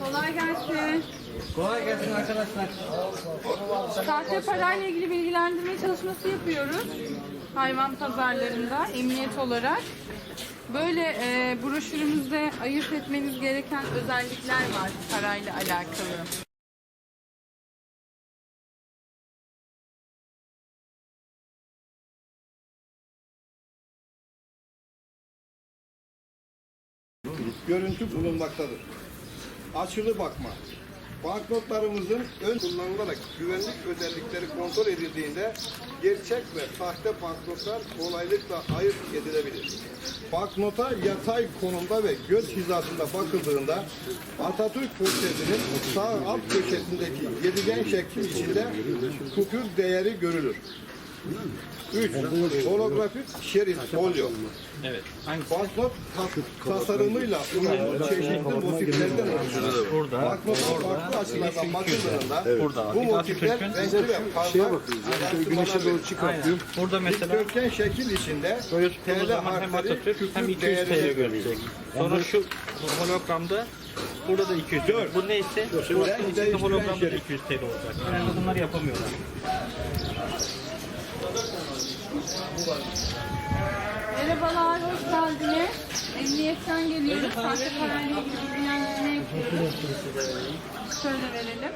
Kolay gelsin. Kolay gelsin arkadaşlar. Sahte parayla ilgili bilgilendirme çalışması yapıyoruz. Hayvan pazarlarında emniyet olarak. Böyle e, broşürümüzde ayırt etmeniz gereken özellikler var parayla alakalı. Görüntü bulunmaktadır. Açılı bakma. Banknotlarımızın ön kullanılarak güvenlik özellikleri kontrol edildiğinde gerçek ve sahte banknotlar kolaylıkla ayırt edilebilir. Banknota yatay konumda ve göz hizasında bakıldığında Atatürk portresinin sağ alt köşesindeki yedigen şekli içinde kukür değeri görülür. 3. Holografik şerit folyo. Evet. Hangisi? Banknot tas- tasarımıyla uyumlu çeşitli motiflerden oluşur. Burada. Banknot farklı açılardan bakıldığında Burada. bu Bir motifler Atatürk'ün- renkli ve parlak güneşe doğru Aynen. Burada mesela Dikdörtgen şekil içinde tuttuğumuz TL zaman hem harfleri Atatürk hem küfür 200 değerini TL gösterir. görecek. Sonra şu hologramda burada da 200 TL. Bu neyse bu içinde değiştiren hologramda da şey. 200 TL olacak. Yani bunları yapamıyorlar. Merhabalar, hoş geldiniz. Emniyetten geliyoruz. Sahte parayla ilgili bilgilendirme yapıyoruz. Şöyle verelim.